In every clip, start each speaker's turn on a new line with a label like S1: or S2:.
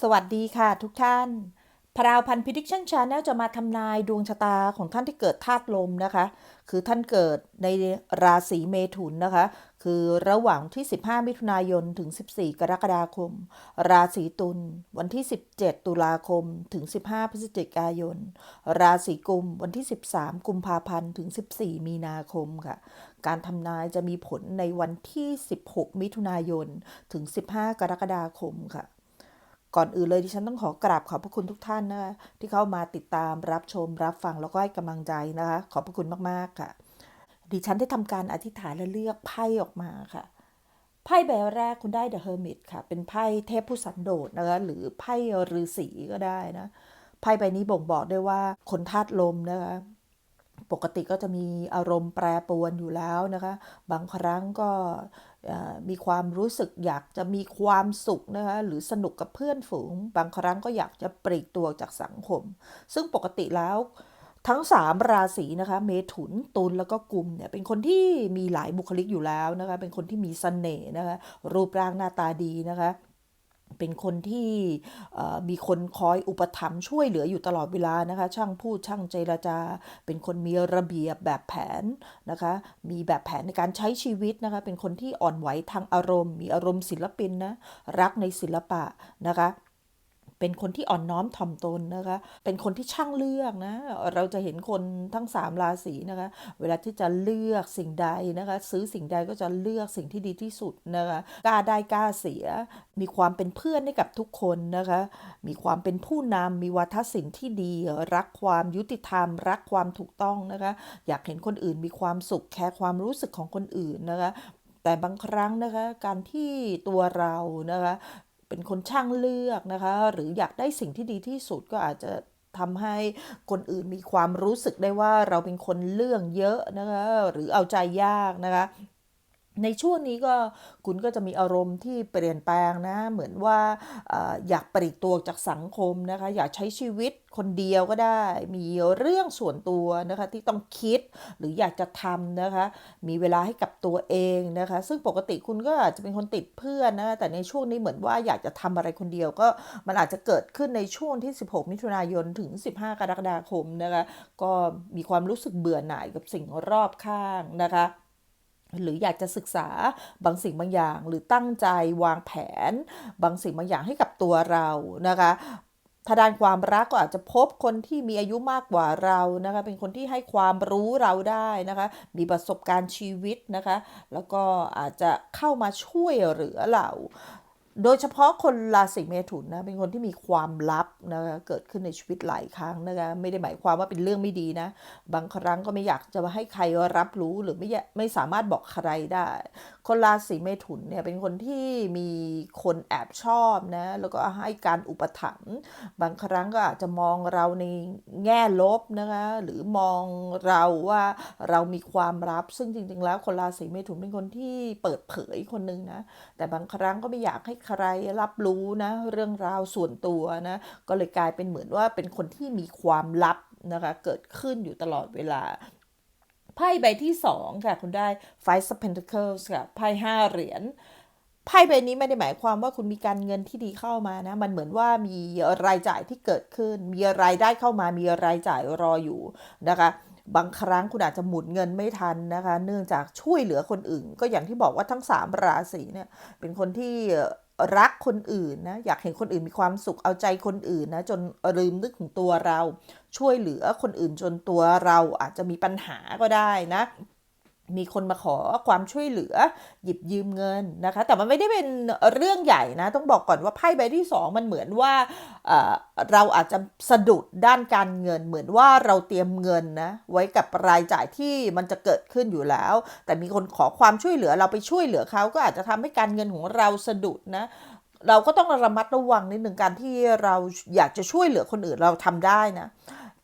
S1: สวัสดีค่ะทุกท่าน พราวพันพิดิกชันชาแนลจะมาทำนายดวงชะตาของท่านที่เกิดธาตุลมนะคะ คือท่านเกิดในราศีเมถุนนะคะ คือระหว่างที่ 15 มิถุนายนถึง 14 กรกฎาคม ราศีตุลวันที่ 17 ตุลาคมถึง 15 พฤศจิกายน ราศีกุมวันที่ 13 กุมภาพันธ์ถึง 14 มีนาคมค่ะการทำนายจะมีผลในวันที่ 16 มิถุนายนถึง 15 กรกฎาคมค่ะ ก่อนอื่นเลยดิฉันต้องขอกราบขอบพระคุณทุกท่านนะคะที่เข้ามาติดตามรับชมรับฟังแล้วก็ให้กำลังใจนะคะ ขอบพระคุณมากๆค่ะ ดิฉันได้ทำการอธิษฐานและเลือกไพ่ออกมาค่ะไพ่ใบแรกคุณได้ The Hermit ค่ะ เป็นไพ่เทพผู้สันโดษนะคะหรือไพ่ฤาษีก็ได้นะไพ่ใบนี้บ่งบอกได้ว่าคนธาตุลมนะคะ ปกติก็จะมีอารมณ์แปรปรวนอยู่แล้วนะคะ บางครั้งก็มีความรู้สึกอยากจะมีความสุขนะคะหรือสนุกกับเพื่อนฝูง บางครั้งก็อยากจะปลีกตัวจากสังคม ซึ่งปกติแล้วทั้ง 3 ราศีนะคะเมถุนตุลแล้วก็กุมเนี่ยเป็นคนที่มีหลายบุคลิกอยู่แล้วนะคะเป็นคนที่มีสเสน่ห์นะคะรูปร่างหน้าตาดีนะคะ เป็นคนที่มีคนคอยอุปถัมภ์ช่วยเหลืออยู่ตลอดเวลานะคะ ช่างพูดช่างเจรจา เป็นคนมีระเบียบแบบแผนนะคะ มีแบบแผนในการใช้ชีวิตนะคะ เป็นคนที่อ่อนไหวทางอารมณ์ มีอารมณ์ศิลปินนะ รักในศิลปะนะคะ เป็นคนที่อ่อนน้อมถ่อมตนนะคะ เป็นคนที่ช่างเลือกนะ เราจะเห็นคนทั้ง 3 ราศีนะคะ เวลาที่จะเลือกสิ่งใดนะคะ ซื้อสิ่งใดก็จะเลือกสิ่งที่ดีที่สุดนะคะกล้าได้กล้าเสีย มีความเป็นเพื่อนให้กับทุกคนนะคะ มีความเป็นผู้นำมีวัฒนศิลป์ที่ดี รักความยุติธรรม รักความถูกต้องนะคะ อยากเห็นคนอื่นมีความสุขแคร์ความรู้สึกของคนอื่นนะคะแต่บางครั้งนะคะการที่ตัวเรานะคะ เป็นคนช่างเลือกนะคะ หรืออยากได้สิ่งที่ดีที่สุดก็อาจจะทำให้คนอื่นมีความรู้สึกได้ว่าเราเป็นคนเรื่องเยอะนะคะ หรือเอาใจยากนะคะ ในช่วงนี้ก็คุณก็จะมีอารมณ์ที่เปลี่ยนแปลงนะ เหมือนว่าอยากปริตัวจากสังคมนะคะ อยากใช้ชีวิตคนเดียวก็ได้ มีเรื่องส่วนตัวนะคะที่ต้องคิดหรืออยากจะทำนะคะ มีเวลาให้กับตัวเองนะคะ ซึ่งปกติคุณก็อาจจะเป็นคนติดเพื่อนนะแต่ในช่วงนี้เหมือนว่าอยากจะทำอะไรคนเดียวก็มันอาจจะเกิดขึ้นในช่วงที่ 16 มิถุนายนถึง 15 กรกฎาคมนะคะ ก็มีความรู้สึกเบื่อหน่ายกับสิ่งรอบข้างนะคะ หรืออยากจะศึกษาบางสิ่งบางอย่าง หรือตั้งใจวางแผน บางสิ่งบางอย่างให้กับตัวเรานะคะถ้าด้านความรักก็อาจจะพบคนที่มีอายุมากกว่าเรานะคะ เป็นคนที่ให้ความรู้เราได้นะคะ มีประสบการณ์ชีวิตนะคะ แล้วก็อาจจะเข้ามาช่วยเหลือเรา โดยเฉพาะคนราศีเมถุนนะเป็นคนที่มีความลับนะเกิดขึ้นในชีวิตหลายครั้งนะคะไม่ได้หมายความว่าเป็นเรื่องไม่ดีนะ บางครั้งก็ไม่อยากจะให้ใครรับรู้หรือไม่ไม่สามารถบอกใครได้ คนราศีเมถุนเนี่ยเป็นคนที่มีคนแอบชอบนะแล้วก็ให้การอุปถัมภ์บางครั้งก็อาจจะมองเราในแง่ลบนะคะหรือมองเราว่าเรามีความลับ ซึ่งจริง ๆ แล้วคนราศีเมถุนเป็นคนที่เปิดเผยคนหนึ่งนะแต่บางครั้งก็ไม่อยากให้ใครรับรู้นะเรื่องราวส่วนตัวนะก็เลยกลายเป็นเหมือนว่าเป็นคนที่มีความลับนะคะเกิดขึ้นอยู่ตลอดเวลา ไพ่ใบที่สองค่ะ คุณได้ Five of Pentacles ค่ะ ไพ่ห้าเหรียญไพ่ใบนี้ไม่ได้หมายความว่าคุณมีการเงินที่ดีเข้ามานะ มันเหมือนว่ามีรายจ่ายที่เกิดขึ้น มีรายได้เข้ามา มีรายจ่ายรออยู่นะคะบางครั้งคุณอาจจะหมุนเงินไม่ทันนะคะ เนื่องจากช่วยเหลือคนอื่น ก็อย่างที่บอกว่าทั้ง 3 ราศีเนี่ยเป็นคนที่ รักคนอื่นนะอยากเห็นคนอื่นมีความสุขเอาใจคนอื่นนะจนลืมนึกถึงตัวเรา ช่วยเหลือคนอื่นจนตัวเราอาจจะมีปัญหาก็ได้นะ มีคนมาขอความช่วยเหลือหยิบยืมเงินนะคะ แต่มันไม่ได้เป็นเรื่องใหญ่นะ ต้องบอกก่อนว่าไพ่ใบที่สองมันเหมือนว่าเราอาจจะสะดุดด้านการเงิน เหมือนว่าเราเตรียมเงินนะไว้กับรายจ่ายที่มันจะเกิดขึ้นอยู่แล้ว แต่มีคนขอความช่วยเหลือเราไปช่วยเหลือเขาก็อาจจะทำให้การเงินของเราสะดุดนะเราก็ต้องระมัดระวังนิดหนึ่งการที่เราอยากจะช่วยเหลือคนอื่นเราทำได้นะ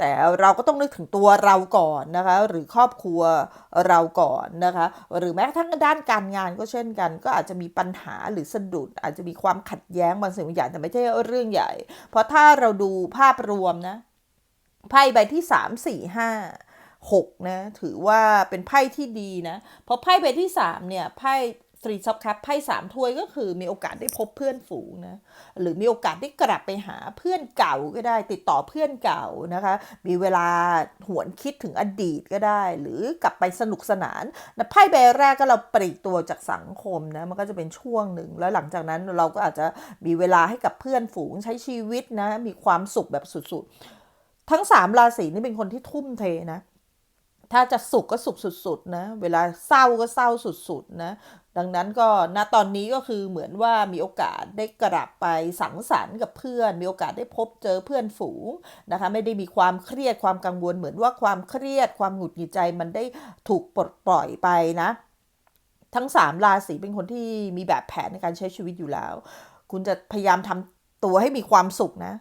S1: แต่เราก็ต้องนึกถึงตัวเราก่อนนะคะ หรือครอบครัวเราก่อนนะคะ หรือแม้กระทั่งด้านการงานก็เช่นกัน ก็อาจจะมีปัญหาหรือสะดุด อาจจะมีความขัดแย้งบางสิ่งบางอย่างแต่ไม่ใช่เรื่องใหญ่ เพราะถ้าเราดูภาพรวมนะไพ่ใบที่สามสี่ห้าหกนะถือว่าเป็นไพ่ที่ดีนะเพราะไพ่ใบที่สามเนี่ยไพ่ ทรีซับคัพไพ่สามถ้วยก็คือมีโอกาสได้พบเพื่อนฝูงนะหรือมีโอกาสได้กลับไปหาเพื่อนเก่าก็ได้ ติดต่อเพื่อนเก่านะคะ มีเวลาหวนคิดถึงอดีตก็ได้ หรือกลับไปสนุกสนานนะไพ่ใบแรกก็เราปลีกตัวจากสังคมนะมันก็จะเป็นช่วงหนึ่งแล้วหลังจากนั้นเราก็อาจจะมีเวลาให้กับเพื่อนฝูงใช้ชีวิตนะมีความสุขแบบสุดๆ ทั้งสามราศีนี่เป็นคนที่ทุ่มเทนะ ถ้าจะสุขก็สุขสุดๆนะเวลาเศร้าก็เศร้าสุดๆนะดังนั้นก็ณตอนนี้ก็คือเหมือนว่ามีโอกาสได้กลับไปสังสรรค์กับเพื่อน มีโอกาสได้พบเจอเพื่อนฝูงนะคะไม่ได้มีความเครียดความกังวล เหมือนว่าความเครียดความหงุดหงิดใจมันได้ถูกปลดปล่อยไปนะ ทั้งสามราศีเป็นคนที่มีแบบแผนในการใช้ชีวิตอยู่แล้ว คุณจะพยายามทำตัวให้มีความสุขนะ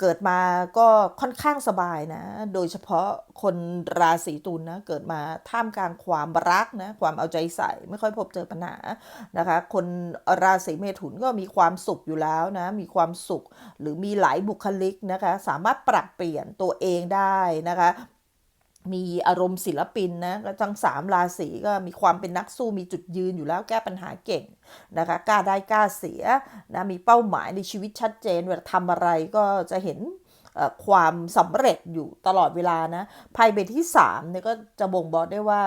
S1: เกิดมาก็ค่อนข้างสบายนะ โดยเฉพาะคนราศีตุลนะ เกิดมาท่ามกลางความรักนะ ความเอาใจใส่ไม่ค่อยพบเจอปัญหานะคะ คนราศีเมถุนก็มีความสุขอยู่แล้วนะ มีความสุขหรือมีหลายบุคลิกนะคะ สามารถปรับเปลี่ยนตัวเองได้นะคะ มีอารมณ์ศิลปินนะแล้วทั้งสามราศีก็มีความเป็นนักสู้มีจุดยืนอยู่แล้วแก้ปัญหาเก่งนะคะกล้าได้กล้าเสียนะมีเป้าหมายในชีวิตชัดเจนเวลาทำอะไรก็จะเห็นความสำเร็จอยู่ตลอดเวลานะไพ่ใบที่3เนี่ยก็จะบ่งบอกได้ว่า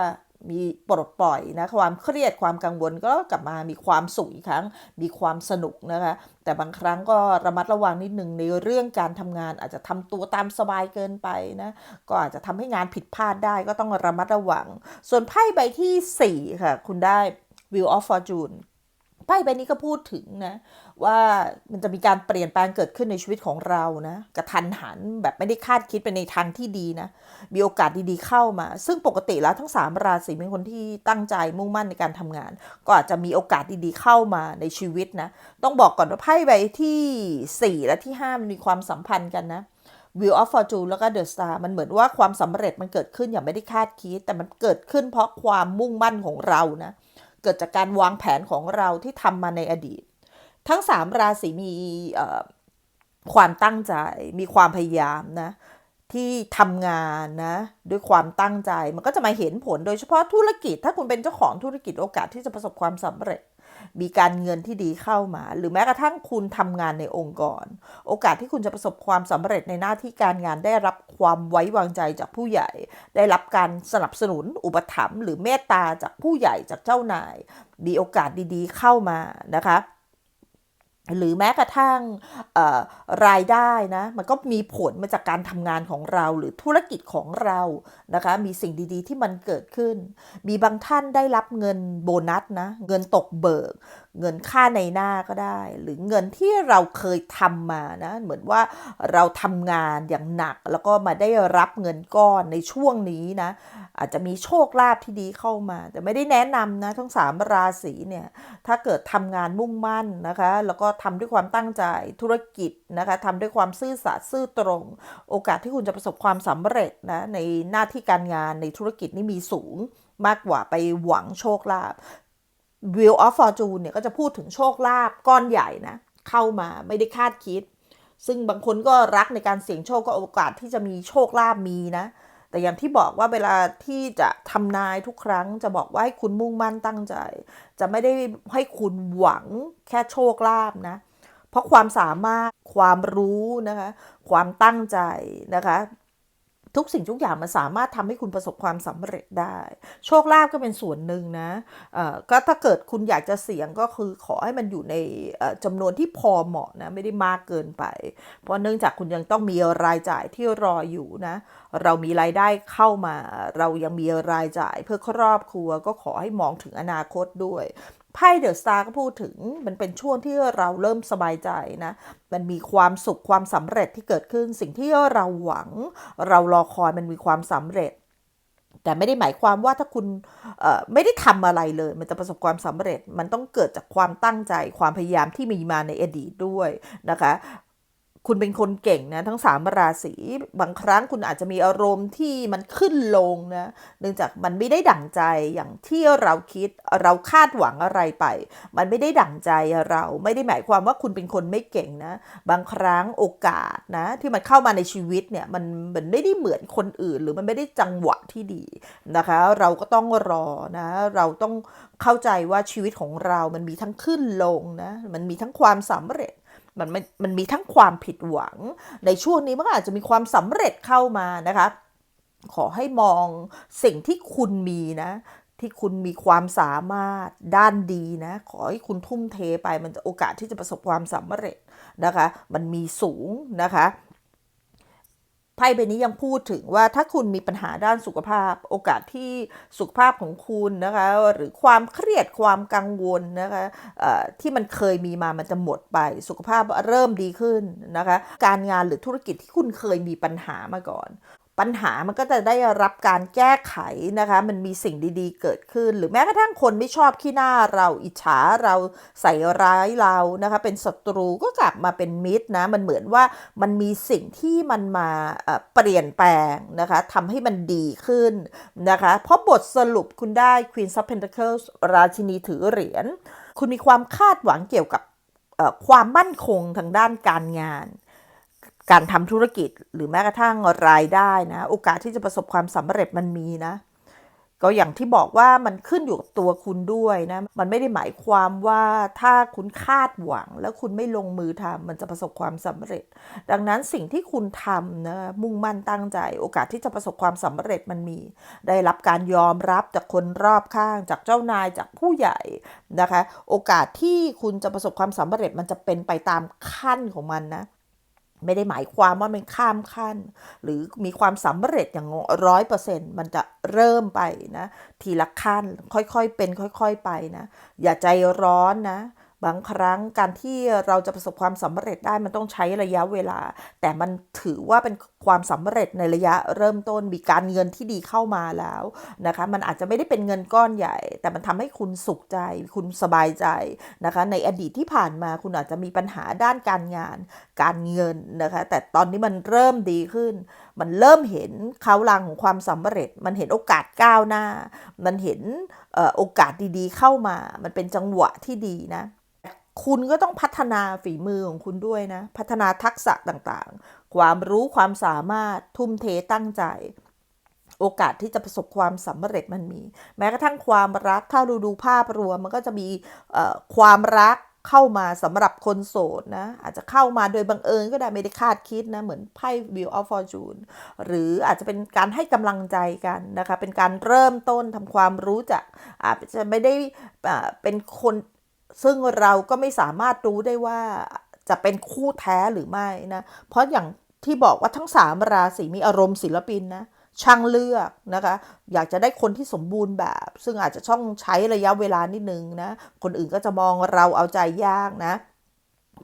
S1: มีปลดปล่อยนะความเครียดความกังวลก็กลับมามีความสุขอีกครั้ง มีความสนุกนะคะ แต่บางครั้งก็ระมัดระวังนิดนึงในเรื่องการทำงาน อาจจะทำตัวตามสบายเกินไปนะก็อาจจะทำให้งานผิดพลาดได้ก็ต้องระมัดระวัง ส่วนไพ่ใบที่ 4 ค่ะ คุณได้ Wheel of Fortune ไพ่ใบนี้ก็พูดถึงนะ ว่ามันจะมีการเปลี่ยนแปลงเกิดขึ้นในชีวิตของเรานะกระทันหันแบบไม่ได้คาดคิดไปในทางที่ดีนะ มีโอกาสดีๆเข้ามา ซึ่งปกติแล้วทั้ง 3 ราศีเป็นคนที่ตั้งใจมุ่งมั่นในการทำงาน ก็อาจจะมีโอกาสดีๆเข้ามาในชีวิตนะ ต้องบอกก่อนว่าไพ่ใบที่ 4 และที่5มันมีความสัมพันธ์กันนะ Wheel of Fortune แล้วก็ The Star มันเหมือนว่าความสำเร็จมันเกิดขึ้นอย่างไม่ได้คาดคิด แต่มันเกิดขึ้นเพราะความมุ่งมั่นของเรานะ เกิดจากการวางแผนของเราที่ทำมาในอดีต ทั้ง3ราศีมีความตั้งใจ มีความพยายามนะที่ทำงานนะด้วยความตั้งใจมันก็จะมาเห็นผลโดยเฉพาะธุรกิจ ถ้าคุณเป็นเจ้าของธุรกิจโอกาสที่จะประสบความสำเร็จ มีการเงินที่ดีเข้ามา หรือแม้กระทั่งคุณทำงานในองค์กร โอกาสที่คุณจะประสบความสำเร็จในหน้าที่การงานได้รับความไว้วางใจจากผู้ใหญ่ ได้รับการสนับสนุนอุปถัมภ์หรือเมตตาจากผู้ใหญ่จากเจ้านาย มีโอกาสดีๆเข้ามานะคะ หรือแม้กระทั่งรายได้นะ มันก็มีผลมาจากการทำงานของเราหรือธุรกิจของเรานะคะ มีสิ่งดีๆ ที่มันเกิดขึ้น มีบางท่านได้รับเงินโบนัสนะ เงินตกเบิก เงินค่าในหน้าก็ได้ หรือเงินที่เราเคยทำมานะ เหมือนว่าเราทำงานอย่างหนัก แล้วก็มาได้รับเงินก้อนในช่วงนี้นะ อาจจะมีโชคลาภที่ดีเข้ามา แต่ไม่ได้แนะนำนะ ทั้งสามราศีเนี่ย ถ้าเกิดทำงานมุ่งมั่นนะคะ แล้วก็ทำด้วยความตั้งใจธุรกิจนะคะทำด้วยความซื่อสัตย์ซื่อตรง โอกาสที่คุณจะประสบความสำเร็จนะในหน้าที่การงานในธุรกิจนี่มีสูงมากกว่าไปหวังโชคลาภ Wheel of Fortune เนี่ยก็จะพูดถึงโชคลาภก้อนใหญ่นะ เข้ามาไม่ได้คาดคิด ซึ่งบางคนก็รักในการเสี่ยงโชคก็โอกาสที่จะมีโชคลาภมีนะ แต่อย่างที่บอกว่าเวลาที่จะทำนายทุกครั้ง จะบอกว่าให้คุณมุ่งมั่นตั้งใจ จะไม่ได้ให้คุณหวังแค่โชคลาภนะ เพราะความสามารถความรู้นะคะ ความตั้งใจนะคะ ทุกสิ่งทุกอย่างมันสามารถทำให้คุณประสบความสำเร็จได้ โชคลาภก็เป็นส่วนหนึ่งนะเอ่อก็ถ้าเกิดคุณอยากจะเสี่ยงก็คือขอให้มันอยู่ในเอ่อจำนวนที่พอเหมาะนะไม่ได้มากเกินไป เพราะเนื่องจากคุณยังต้องมีรายจ่ายที่รออยู่นะเรามีรายได้เข้ามา เรายังมีรายจ่ายเพื่อครอบครัวก็ขอให้มองถึงอนาคตด้วย ไพ่เดอะสตาร์ก็พูดถึงมันเป็นช่วงที่เราเริ่มสบายใจนะ มันมีความสุขความสำเร็จที่เกิดขึ้น สิ่งที่เราหวัง เรารอคอยมันมีความสำเร็จ แต่ไม่ได้หมายความว่าถ้าคุณไม่ได้ทำอะไรเลย มันจะประสบความสำเร็จ มันต้องเกิดจากความตั้งใจ ความพยายามที่มีมาในอดีตด้วยนะคะ คุณเป็นคนเก่งนะ ทั้งสามราศีบางครั้งคุณอาจจะมีอารมณ์ที่มันขึ้นลงนะเนื่องจากมันไม่ได้ดั่งใจอย่างที่เราคิดเราคาดหวังอะไรไป มันไม่ได้ดั่งใจเราไม่ได้หมายความว่าคุณเป็นคนไม่เก่งนะ บางครั้งโอกาสนะ ที่มันเข้ามาในชีวิตเนี่ยมันมันไม่ได้เหมือนคนอื่น หรือมันไม่ได้จังหวะที่ดีนะคะ เราก็ต้องรอนะ เราต้องเข้าใจว่าชีวิตของเรามันมีทั้งขึ้นลงนะมันมีทั้งความสำเร็จ มันมันมันมีทั้งความผิดหวัง ในช่วงนี้มันก็อาจจะมีความสำเร็จเข้ามานะคะ ขอให้มองสิ่งที่คุณมีนะที่คุณมีความสามารถด้านดีนะ ขอให้คุณทุ่มเทไปมันจะโอกาสที่จะประสบความสำเร็จนะคะ มันมีสูงนะคะ ไพ่ใบนี้ยังพูดถึงว่าถ้าคุณมีปัญหาด้านสุขภาพ โอกาสที่สุขภาพของคุณนะคะหรือความเครียดความกังวลนะคะที่มันเคยมีมามันจะหมดไป สุขภาพเริ่มดีขึ้นนะคะการงานหรือธุรกิจที่คุณเคยมีปัญหามาก่อน ปัญหามันก็จะได้รับการแก้ไขนะคะ มันมีสิ่งดีๆ เกิดขึ้น หรือแม้กระทั่งคนไม่ชอบขี้หน้าเราอิจฉาเราใส่ร้ายเรานะคะ เป็นศัตรูก็กลับมาเป็นมิตรนะ มันเหมือนว่ามันมีสิ่งที่มันมาเปลี่ยนแปลงนะคะทำให้มันดีขึ้นนะคะ เพราะบทสรุปคุณได้ Queen of Pentacles ราชินีถือเหรียญ คุณมีความคาดหวังเกี่ยวกับความมั่นคงทางด้านการงาน การทำธุรกิจหรือแม้กระทั่งรายได้นะ โอกาสที่จะประสบความสำเร็จมันมีนะ ก็อย่างที่บอกว่ามันขึ้นอยู่กับตัวคุณด้วยนะ มันไม่ได้หมายความว่าถ้าคุณคาดหวัง แล้วคุณไม่ลงมือทำมันจะประสบความสำเร็จ ดังนั้นสิ่งที่คุณทำนะมุ่งมั่นตั้งใจ โอกาสที่จะประสบความสำเร็จมันมี ได้รับการยอมรับจากคนรอบข้าง จากเจ้านายจากผู้ใหญ่นะคะ โอกาสที่คุณจะประสบความสำเร็จมันจะเป็นไปตามขั้นของมันนะ ไม่ได้หมายความว่ามันข้ามขั้น หรือมีความสำเร็จอย่างร้อยเปอร์เซ็นต์มันจะเริ่มไปนะ ทีละขั้นค่อยๆเป็น ค่อย ๆ ไปนะ อย่าใจร้อนนะ บางครั้งการที่เราจะประสบความสำเร็จได้มันต้องใช้ระยะเวลา แต่มันถือว่าเป็น ความสำเร็จในระยะเริ่มต้นมีการเงินที่ดีเข้ามาแล้วนะคะมันอาจจะไม่ได้เป็นเงินก้อนใหญ่ แต่มันทำให้คุณสุขใจ คุณสบายใจนะคะในอดีตที่ผ่านมาคุณอาจจะมีปัญหาด้านการงาน การเงินนะคะแต่ตอนนี้มันเริ่มดีขึ้น มันเริ่มเห็นเขาลังของความสำเร็จ มันเห็นโอกาสก้าวหน้า มันเห็นโอกาสดีๆ เข้ามา มันเป็นจังหวะที่ดีนะคุณก็ต้องพัฒนาฝีมือของคุณด้วยนะ พัฒนาทักษะต่างๆ ความรู้ความสามารถทุ่มเทตั้งใจ โอกาสที่จะประสบความสำเร็จมันมี แม้กระทั่งความรักถ้าดูดูภาพรวมมันก็จะมีความรักเข้ามาสำหรับคนโสดนะอาจจะเข้ามาโดยบังเอิญก็ได้ไม่ได้คาดคิดนะเหมือนไพ่ Wheel of Fortune หรืออาจจะเป็นการให้กำลังใจกันนะคะเป็นการเริ่มต้นทำความรู้จักอาจจะไม่ได้เป็นคนซึ่งเราก็ไม่สามารถรู้ได้ว่าจะเป็นคู่แท้หรือไม่นะเพราะอย่าง ที่บอกว่าทั้งสามราศีมีอารมณ์ศิลปินนะช่างเลือกนะคะ อยากจะได้คนที่สมบูรณ์แบบ ซึ่งอาจจะช่องใช้ระยะเวลานิดนึงนะ คนอื่นก็จะมองเราเอาใจยากนะ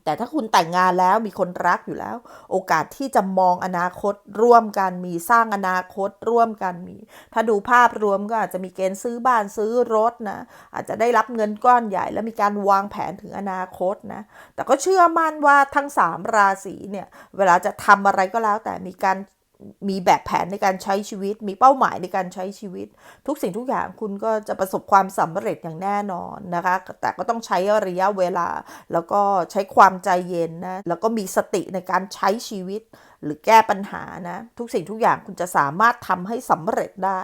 S1: แต่ถ้าคุณแต่งงานแล้วมีคนรักอยู่แล้ว โอกาสที่จะมองอนาคตร่วมกันมีสร้างอนาคตร่วมกันมี ถ้าดูภาพรวมก็อาจจะมีเกณฑ์ซื้อบ้านซื้อรถนะ อาจจะได้รับเงินก้อนใหญ่ แล้วมีการวางแผนถึงอนาคตนะ แต่ก็เชื่อมั่นว่าทั้งสามราศีเนี่ย เวลาจะทำอะไรก็แล้วแต่มีการ มีแบบแผนในการใช้ชีวิต มีเป้าหมายในการใช้ชีวิต ทุกสิ่งทุกอย่างคุณก็จะประสบความสำเร็จอย่างแน่นอนนะคะ แต่ก็ต้องใช้ระยะเวลา แล้วก็ใช้ความใจเย็นนะ แล้วก็มีสติในการใช้ชีวิต หรือแก้ปัญหานะ ทุกสิ่งทุกอย่างคุณจะสามารถทำให้สำเร็จได้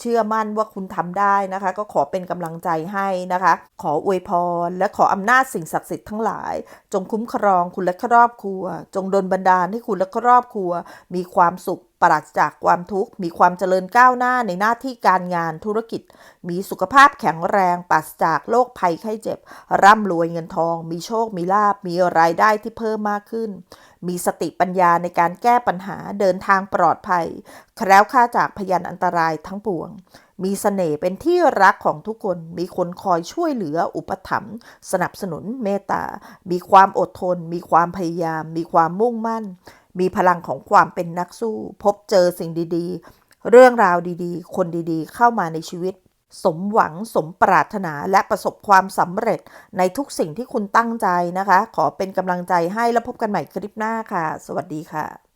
S1: เชื่อมั่นว่าคุณทำได้นะคะ ก็ขอเป็นกำลังใจให้นะคะ ขออวยพร และขออำนาจสิ่งศักดิ์สิทธิ์ทั้งหลาย จงคุ้มครองคุณและครอบครัว จงดลบันดาลให้คุณและครอบครัว มีความสุขปราศจากความทุกข์มีความเจริญก้าวหน้าในหน้าที่การงานธุรกิจ มีสุขภาพแข็งแรงปราศจากโรคภัยไข้เจ็บ ร่ำรวยเงินทอง มีโชคมีลาบมีรายได้ที่เพิ่มมากขึ้น มีสติปัญญาในการแก้ปัญหาเดินทางปลอดภัย แคล้วค่าจากพยานอันตรายทั้งปวง มีสเสน่ห์เป็นที่รักของทุกคน มีคนคอยช่วยเหลืออุปถัมภ์สนับสนุนเมตตา มีความอดทน มีความพยายาม มีความมุ่งมั่น มีพลังของความเป็นนักสู้ พบเจอสิ่งดีๆ เรื่องราวดีๆ คนดีๆ เข้ามาในชีวิต สมหวังสมปรารถนาและประสบความสำเร็จในทุกสิ่งที่คุณตั้งใจนะคะ ขอเป็นกำลังใจให้แล้วพบกันใหม่คลิปหน้าค่ะ สวัสดีค่ะ